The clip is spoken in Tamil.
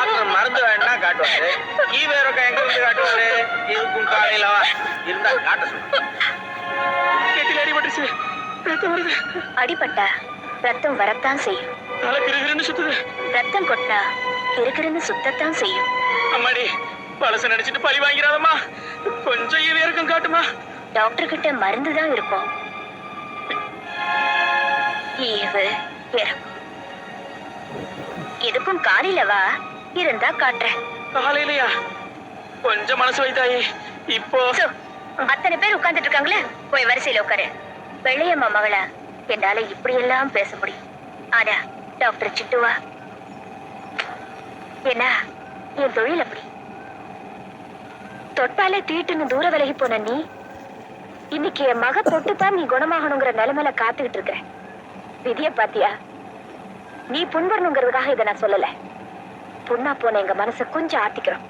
அப்புறம் மருந்து வேணா காட்டுவாரு. ஈ வேற எங்க இருந்து காட்டுவாரு? இருக்கும் காலையில இருந்தா காட்ட அடிபட்டுச்சு ரத்தம் வருது. அடிபட்டா. ரத்தம் வரத்தான் செய்யும். ரத்தம் கொட்டா இருக்கிறன்னு சுத்தத்தான் செய்யும். அம்மாடி பழச நினைச்சிட்டு பழி வாங்கிறாதம்மா கொஞ்சம் ஈவே இருக்கும் காட்டுமா. டாக்டர் கிட்ட மருந்து தான் இருக்கும் ஈவு இறக்கும். இதுக்கும் காலையில வா. இருந்தா காட்டுறேன். காலையிலயா? கொஞ்சம் மனசு வைத்தாயி. இப்போ அத்தனை பேர் உட்கார்ந்துட்டு இருக்காங்களே? போய் வரிசையில உட்காரு. வெள்ளையம்மா மகளா என்னால இப்படி எல்லாம் பேச முடியும். ஆனா டாக்டர் சிட்டுவா என்ன என் தொழில் அப்படி. தொட்டாலே தீட்டுன்னு தூர விலகி போன நீ இன்னைக்கு என் மக தொட்டுத்தான் நீ குணமாகணுங்கிற நிலைமையில காத்துக்கிட்டு இருக்கிற. விதிய பாத்தியா? நீ புண்படணுங்கிறதுக்காக இதை நான் சொல்லல. புண்ணா போன எங்க மனசை கொஞ்சம் ஆத்திக்கிறோம்